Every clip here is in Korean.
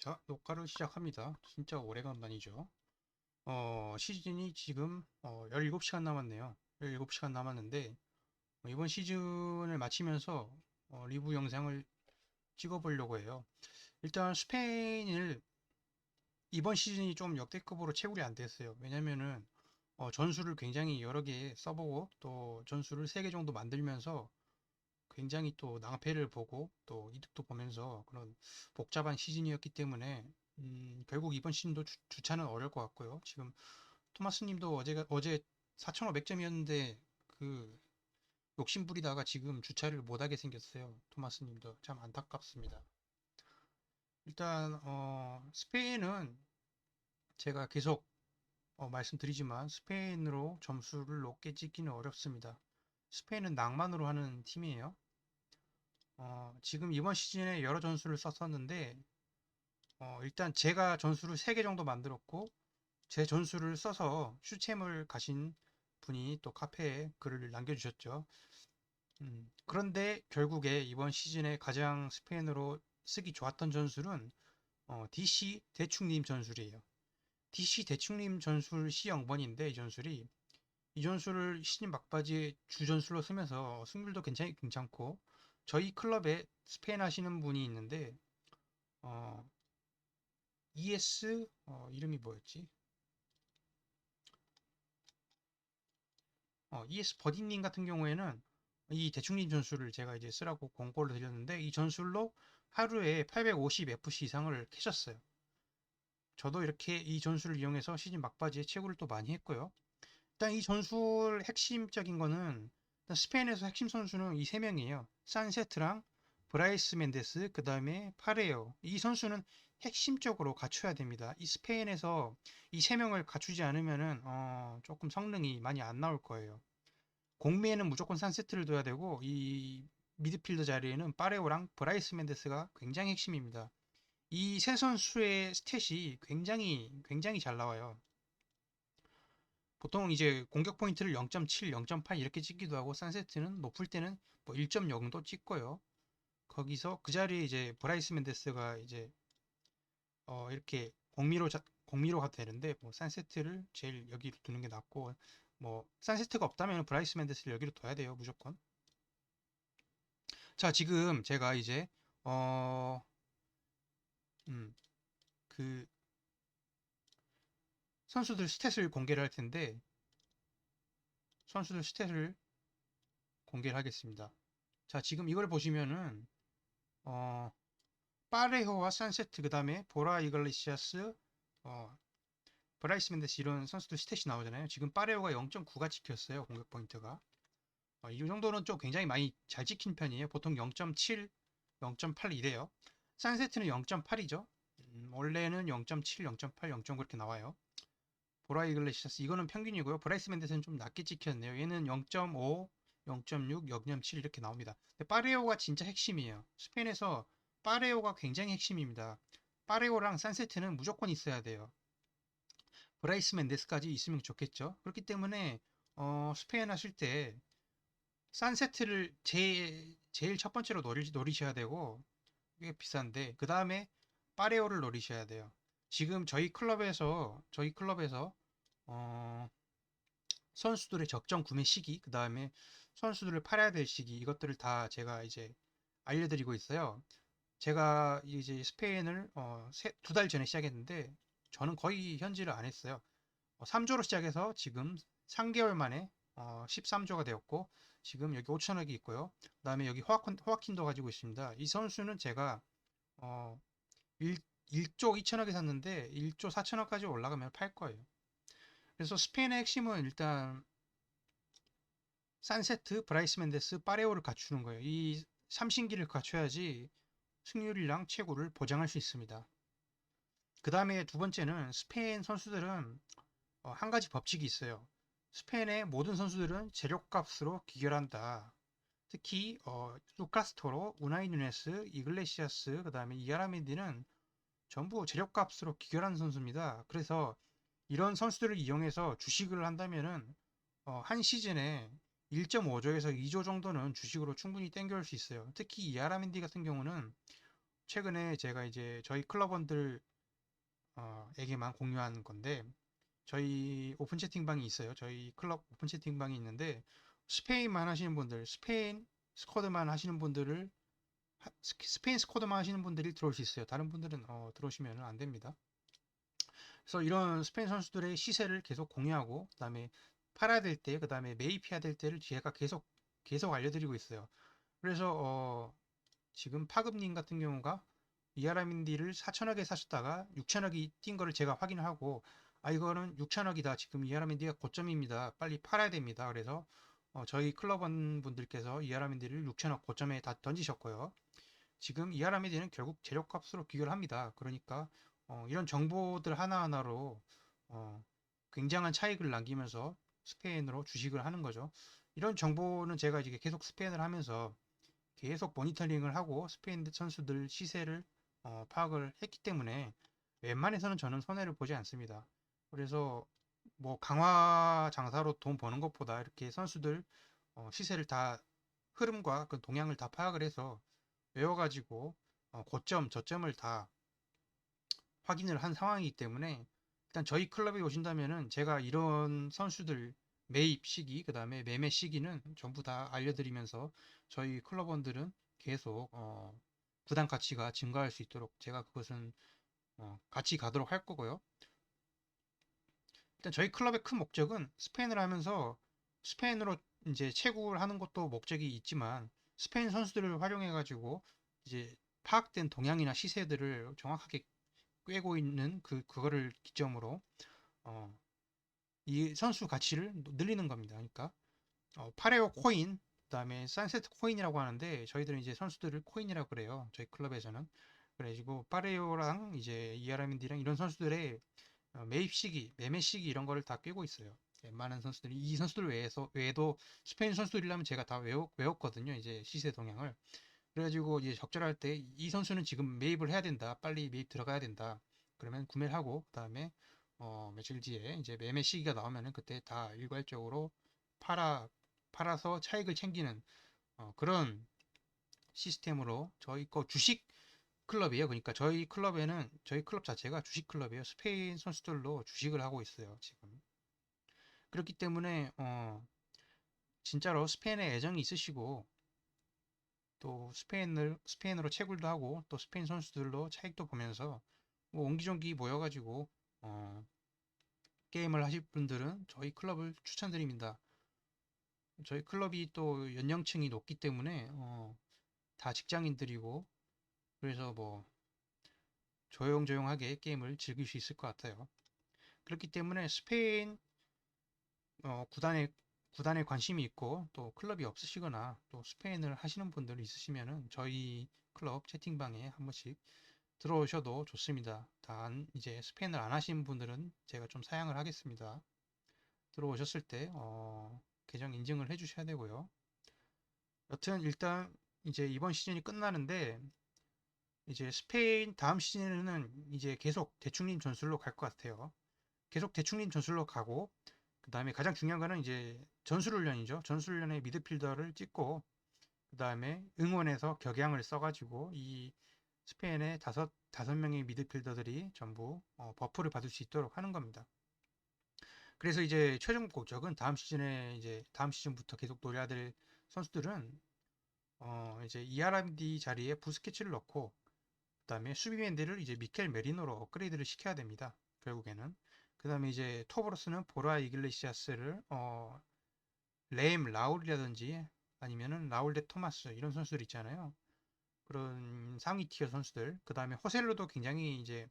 자, 녹화를 시작합니다. 진짜 오래간만이죠. 어, 시즌이 지금 어, 17시간 남았네요. 17시간 남았는데 어, 이번 시즌을 마치면서 어, 리뷰 영상을 찍어보려고 해요. 일단 스페인을 이번 시즌이 좀 역대급으로 채굴이 안 됐어요. 왜냐면은 어, 전술을 굉장히 여러 개 써보고 또 전술을 3개 정도 만들면서 굉장히 또 낭패를 보고 또 이득도 보면서 그런 복잡한 시즌이었기 때문에 음, 결국 이번 시즌도 주, 차는 어려울 것 같고요. 지금 토마스 님도 어제가 어제 4,500점이었는데 그 욕심 부리다가 지금 주차를 못 하게 생겼어요. 토마스 님도 참 안타깝습니다. 일단 어, 스페인은 제가 계속 어, 말씀드리지만 스페인으로 점수를 높게 찍기는 어렵습니다. 스페인은 낭만으로 하는 팀이에요. 어, 지금 이번 시즌에 여러 전술을 썼었는데 어, 일단 제가 전술을 3개 정도 만들었고 제 전술을 써서 슈챔을 가신 분이 또 카페에 글을 남겨주셨죠. 음, 그런데 결국에 이번 시즌에 가장 스페인으로 쓰기 좋았던 전술은 어, DC 대충님 전술이에요. DC 대충님 전술 C0번인데 이 전술이 이 전술을 신인 막바지에 주전술로 쓰면서 승률도 굉장히 괜찮고 저희 클럽에 스페인 하시는 분이 있는데 어, ES 어, 이름이 뭐였지? 어, ES 버디님 같은 경우에는 이 대충님 전술을 제가 이제 쓰라고 공고를 드렸는데 이 전술로 하루에 850FC 이상을 캐셨어요. 저도 이렇게 이 전술을 이용해서 시즌 막바지에 채굴을 또 많이 했고요. 일단 이 전술 핵심적인 거는 스페인에서 핵심 선수는 이 세 명이에요. 산세트랑 브라이스 멘데스, 그 다음에 파레오. 이 선수는 핵심적으로 갖춰야 됩니다. 이 스페인에서 이 세 명을 갖추지 않으면은 어, 조금 성능이 많이 안 나올 거예요. 공미에는 무조건 산세트를 둬야 되고 이 미드필더 자리에는 파레오랑 브라이스 멘데스가 굉장히 핵심입니다. 이 세 선수의 스탯이 굉장히 굉장히 잘 나와요. 보통 이제 공격 포인트를 0.7, 0.8 이렇게 찍기도 하고 산세트는 높을 때는 뭐 1.0도 찍고요. 거기서 그 자리에 이제 브라이스 멘데스가 이제 어 이렇게 공미로 자, 공미로 가도 되는데 뭐 산세트를 제일 여기로 두는 게 낫고 뭐 산세트가 없다면 브라이스 멘데스를 여기로 둬야 돼요 무조건. 자 지금 제가 이제 어음그 선수들 스탯을 공개를 할 텐데 선수들 스탯을 공개를 하겠습니다. 자, 지금 이걸 보시면은 어, 파레호와 산세트 그 다음에 보라 이글리시아스 어, 브라이스 멘데스 이런 선수들 스탯이 나오잖아요. 지금 파레호가 0.9가 찍혔어요. 공격 포인트가. 어, 이 정도는 좀 굉장히 많이 잘 찍힌 편이에요. 보통 0.7, 0.8 이래요. 산세트는 0.8이죠. 음, 원래는 0.7, 0.8, 0.9 이렇게 나와요. 보라 이글레시아스 이거는 평균이고요. 브라이스 멘데스는 좀 낮게 찍혔네요. 얘는 0.5, 0.6, 0.7 이렇게 나옵니다. 근데 파레오가 진짜 핵심이에요. 스페인에서 파레오가 굉장히 핵심입니다. 파레오랑 산세트는 무조건 있어야 돼요. 브라이스 멘데스까지 있으면 좋겠죠. 그렇기 때문에 어, 스페인 하실 때 산세트를 제, 제일 첫 번째로 노리, 노리셔야 되고 이게 비싼데 그 다음에 파레오를 노리셔야 돼요. 지금 저희 클럽에서 저희 클럽에서 어, 선수들의 적정 구매 시기, 그 다음에 선수들을 팔아야 될 시기, 이것들을 다 제가 이제 알려드리고 있어요. 제가 이제 스페인을 어, 두 달 전에 시작했는데, 저는 거의 현지를 안 했어요. 어, 3조로 시작해서 지금 3개월 만에 어, 13조가 되었고, 지금 여기 5천억이 있고요. 그 다음에 여기 호아킨, 호아킨도 가지고 있습니다. 이 선수는 제가 어, 1, 1조 2천억에 샀는데 1조 4천억까지 올라가면 팔 거예요. 그래서 스페인의 핵심은 일단 산세트, 브라이스 멘데스, 파레오를 갖추는 거예요. 이 삼신기를 갖춰야지 승률이랑 최고를 보장할 수 있습니다. 그 다음에 두 번째는 스페인 선수들은 어, 한 가지 법칙이 있어요. 스페인의 모든 선수들은 재료값으로 기결한다. 특히 어, 루카스토로, 우나이 누네스, 이글레시아스, 그 다음에 이아라멘디는 전부 재료값으로 기결한 선수입니다. 그래서 이런 선수들을 이용해서 주식을 한다면은 어, 한 시즌에 1.5조에서 2조 정도는 주식으로 충분히 땡겨올 수 있어요. 특히 이아라멘디 같은 경우는 최근에 제가 이제 저희 클럽원들 어, 에게만 공유한 건데 저희 오픈 채팅방이 있어요. 저희 클럽 오픈 채팅방이 있는데 스페인만 하시는 분들, 스페인 스쿼드만 하시는 분들을 스페인 스쿼드만 하시는 분들이 들어올 수 있어요. 다른 분들은 어, 들어오시면 안 됩니다. 그래서 이런 스페인 선수들의 시세를 계속 공유하고 그다음에 팔아야 될 때, 그다음에 매입해야 될 때를 제가 계속 계속 알려드리고 있어요. 그래서 어, 지금 파급님 같은 경우가 이하라민디를 4천억에 사셨다가 6천억이 뛴 거를 제가 확인을 하고 아 이거는 6천억이다. 지금 이하라민디가 고점입니다. 빨리 팔아야 됩니다. 그래서 어, 저희 클럽원 분들께서 이하라민디를 6천억 고점에 다 던지셨고요. 지금 이하라민디는 결국 재료값으로 비교를 합니다. 그러니까 어, 이런 정보들 하나하나로 어, 굉장한 차익을 남기면서 스페인으로 주식을 하는 거죠. 이런 정보는 제가 이제 계속 스페인을 하면서 계속 모니터링을 하고 스페인 선수들 시세를 어, 파악을 했기 때문에 웬만해서는 저는 손해를 보지 않습니다. 그래서 뭐 강화 장사로 돈 버는 것보다 이렇게 선수들 어, 시세를 다 흐름과 그 동향을 다 파악을 해서 외워가지고 어, 고점, 저점을 다 확인을 한 상황이기 때문에 일단 저희 클럽에 오신다면은 제가 이런 선수들 매입 시기, 그 다음에 매매 시기는 전부 다 알려드리면서 저희 클럽원들은 계속 어, 구단 가치가 증가할 수 있도록 제가 그것은 어, 같이 가도록 할 거고요. 일단 저희 클럽의 큰 목적은 스페인을 하면서 스페인으로 이제 채굴을 하는 것도 목적이 있지만 스페인 선수들을 활용해 가지고 이제 파악된 동향이나 시세들을 정확하게 꿰고 있는 그 그거를 기점으로 어, 이 선수 가치를 늘리는 겁니다. 그러니까 어, 파레오 코인 그다음에 산세트 코인이라고 하는데 저희들은 이제 선수들을 코인이라고 그래요. 저희 클럽에서는 그래가지고 파레오랑 이제 이아라민디랑 이런 선수들의 어, 매입 시기, 매매 시기 이런 거를 다 꿰고 있어요. 웬만한 선수들이 이 선수들 외에서 외에도 스페인 선수들이라면 제가 다 외웠, 외웠거든요. 이제 시세 동향을. 그래가지고 이제 적절할 때 이 선수는 지금 매입을 해야 된다. 빨리 매입 들어가야 된다. 그러면 구매를 하고 그다음에 어, 며칠 뒤에 이제 매매 시기가 나오면은 그때 다 일괄적으로 팔아 팔아서 차익을 챙기는 어, 그런 시스템으로 저희 거 주식 클럽이에요. 그러니까 저희 클럽에는 저희 클럽 자체가 주식 클럽이에요. 스페인 선수들로 주식을 하고 있어요. 지금 그렇기 때문에 어, 진짜로 스페인에 애정이 있으시고 또 스페인을 스페인으로 채굴도 하고 또 스페인 선수들로 차익도 보면서 뭐 옹기종기 모여가지고 어, 게임을 하실 분들은 저희 클럽을 추천드립니다. 저희 클럽이 또 연령층이 높기 때문에 어, 다 직장인들이고 그래서 뭐 조용조용하게 게임을 즐길 수 있을 것 같아요. 그렇기 때문에 스페인 어, 구단에 구단에 관심이 있고 또 클럽이 없으시거나 또 스페인을 하시는 분들 있으시면은 저희 클럽 채팅방에 한 번씩 들어오셔도 좋습니다. 단 이제 스페인을 안 하시는 분들은 제가 좀 사양을 하겠습니다. 들어오셨을 때 어, 계정 인증을 해주셔야 되고요. 여튼 일단 이제 이번 시즌이 끝나는데 이제 스페인 다음 시즌에는 이제 계속 대충님 전술로 갈 것 같아요. 계속 대충님 전술로 가고 그 다음에 가장 중요한 거는 이제 전술훈련이죠. 전술훈련의 미드필더를 찍고 그 다음에 응원에서 격양을 써가지고 이 스페인의 다섯 다섯 명의 미드필더들이 전부 어, 버프를 받을 수 있도록 하는 겁니다. 그래서 이제 최종 목적은 다음 시즌에 이제 다음 시즌부터 계속 노려야 될 선수들은 어 이제 이아람디 자리에 부스케츠를 넣고 그다음에 수비맨들을 이제 미켈 메리노로 업그레이드를 시켜야 됩니다. 결국에는 그다음에 이제 토브로스는 보라 이글레시아스를 어 레임 라울이라든지 아니면은 라울 데 토마스 이런 선수들 있잖아요. 그런 상위 티어 선수들 그 다음에 호셀로도 굉장히 이제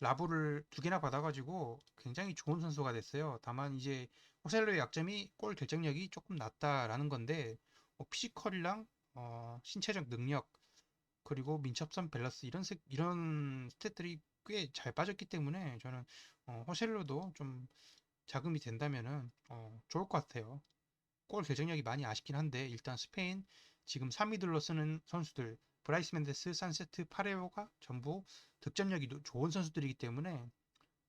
라브를 두 개나 받아가지고 굉장히 좋은 선수가 됐어요. 다만 이제 호셀로의 약점이 골 결정력이 조금 낮다라는 건데 뭐 피지컬이랑 어, 신체적 능력 그리고 민첩성 밸런스 이런 색 이런 스탯들이 꽤 잘 빠졌기 때문에 저는 어, 호셀로도 좀 자금이 된다면은 어, 좋을 것 같아요. 골 결정력이 많이 아쉽긴 한데 일단 스페인 지금 3위들로 쓰는 선수들 브라이스 멘데스, 산세트, 파레오가 전부 득점력이 노- 좋은 선수들이기 때문에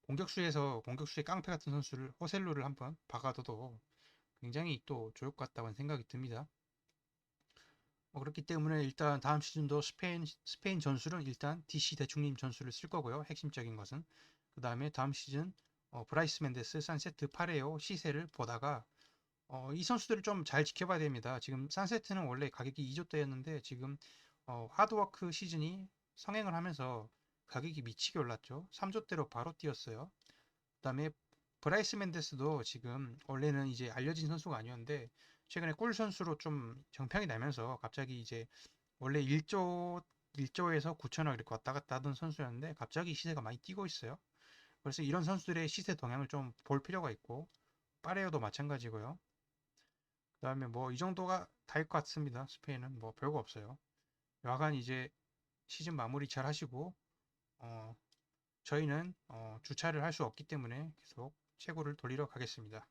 공격수에서 공격수의 깡패 같은 선수를 호셀로를 한번 박아둬도 굉장히 또 좋을 것 같다고 생각이 듭니다. 어, 그렇기 때문에 일단 다음 시즌도 스페인 스페인 전술은 일단 DC 대충님 전술을 쓸 거고요. 핵심적인 것은 그 다음에 다음 시즌 어, 브라이스 맨데스, 산세트, 파레오 시세를 보다가 어, 이 선수들을 좀 잘 지켜봐야 됩니다. 지금 산세트는 원래 가격이 2조대였는데 지금 어, 하드워크 시즌이 성행을 하면서 가격이 미치게 올랐죠. 3조대로 바로 뛰었어요. 그 다음에 브라이스 맨데스도 지금 원래는 이제 알려진 선수가 아니었는데 최근에 꿀 선수로 좀 정평이 나면서 갑자기 이제 원래 1조 1조에서 9천억 이렇게 왔다 갔다 하던 선수였는데 갑자기 시세가 많이 뛰고 있어요. 그래서 이런 선수들의 시세 동향을 좀 볼 필요가 있고 빠레오도 마찬가지고요. 그 다음에 뭐 이 정도가 다일 것 같습니다. 스페인은 뭐 별거 없어요. 여하간 이제 시즌 마무리 잘 하시고 어 저희는 어 주차를 할 수 없기 때문에 계속 최고를 돌리러 가겠습니다.